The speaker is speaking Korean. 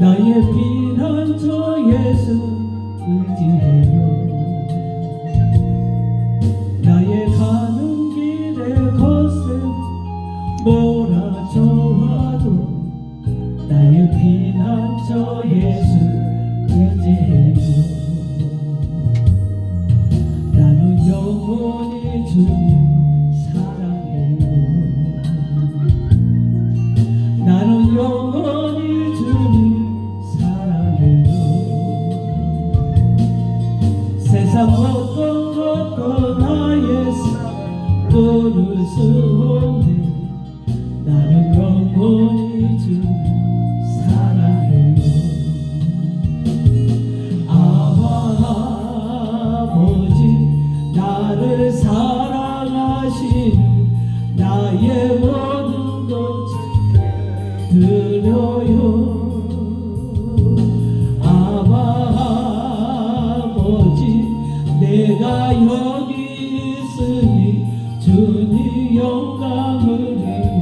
저 예수 의지해요. 나의 가는 길에 거슬 몰아쳐와도 나의 피난처 예수 의지해요. 나는 영원히 주님 어떤 것도 나의 삶 끊을 수 없네 나는 영원히 주님 사랑해요 아버지 나를 사랑하시는 나의 모든 것 드려요 여기 있으니 주님 영광을 위해